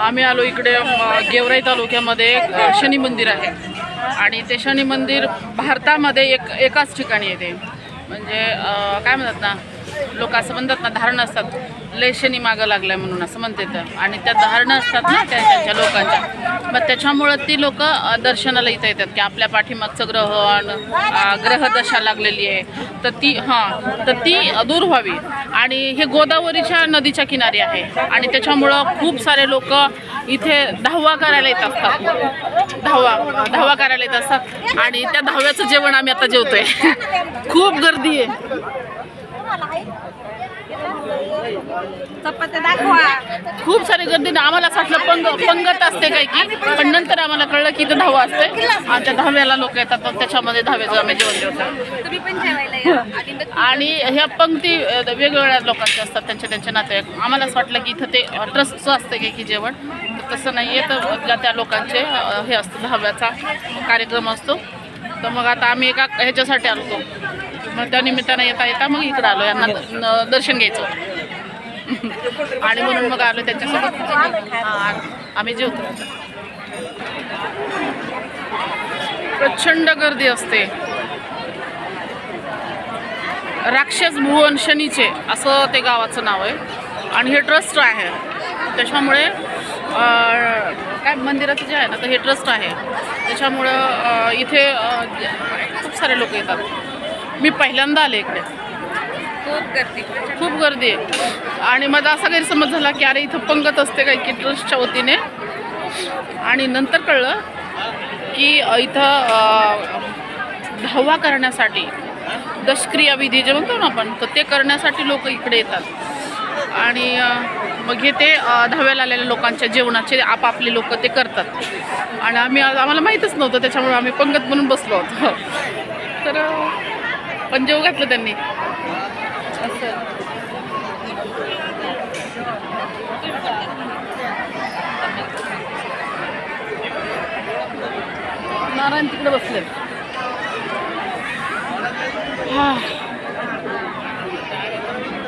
आम्ही आलो इकडे गेवराई तालुक्यामध्ये शनी मंदिर आहे. आणि ते शनी मंदिर भारतामध्ये एक एकाच ठिकाणी येते. म्हणजे काय म्हणतात ना लोक असं म्हणतात ना धारणं असतात लय शनी मागं लागलाय म्हणून असं म्हणते तर आणि त्या धारणं असतात ना त्या त्यांच्या लोकांच्या. मग त्याच्यामुळं ती लोक दर्शनाला इथं येतात की आपल्या पाठीमागचं ग्रहण ग्रहदशा लागलेली आहे. तर ती हां तर ती दूर व्हावी. आणि हे गोदावरीच्या नदीच्या किनारी आहे. आणि त्याच्यामुळं खूप सारे लोक इथे धावा करायला येत असतात. धावा धावा करायला येत असतात. आणि त्या धाव्याचं जेवण आम्ही आता जेवतोय. खूप गर्दी आहे. चपात्या दाखवा. खूप सारी गर्दी आम्हाला असं वाटलं पंग पंगत असते काय की पण नंतर आम्हाला कळलं की इथं धावा असते. आणि त्या धाव्याला लोक येतात त्याच्यामध्ये धाव्याचं आम्ही जेवण जेवतो आणि ह्या पंक्ती वेगवेगळ्या लोकांच्या असतात त्यांच्या त्यांच्या नातेवाईक. आम्हाला असं वाटलं की इथं ते ट्रस्टचं असतं की की जेवण. तसं नाही आहे तर त्या लोकांचे हे असतं दहाव्याचा कार्यक्रम असतो. तर मग आता आम्ही एका ह्याच्यासाठी आलो मग त्या निमित्तानं येता येता मग इकडं आलो यांना दर्शन घ्यायचं. आणि म्हणून मग आलो त्याच्यासोबत. आम्ही जेवतो. प्रचंड गर्दी असते. राक्षस भुवन शनीचे असं ते गावाचं नाव आहे. आणि हे ट्रस्ट आहे. त्याच्यामुळे काय मंदिराचं जे आहे ना तर हे ट्रस्ट आहे. त्याच्यामुळं इथे खूप सारे लोक येतात. मी पहिल्यांदा आले इकडे. खूप गर्दी. आहे. आणि माझा असा गैरसमज झाला की अरे इथं पंगत असते काय की ट्रस्टच्या वतीने. आणि नंतर कळलं की इथं धावा करण्यासाठी दशक्रिया विधी जे म्हणतो ना आपण तर ते करण्यासाठी लोक इकडे येतात. आणि मग हे ते धाव्याला आलेल्या लोकांच्या जेवणाचे आपापले लोक ते करतात. आणि आम्ही आज- आम्हाला माहीतच नव्हतं त्याच्यामुळे आम्ही पंगत म्हणून बसलो होतो. तर पण जेव घातलं त्यांनी. असं नारायण तिकडे बसले हा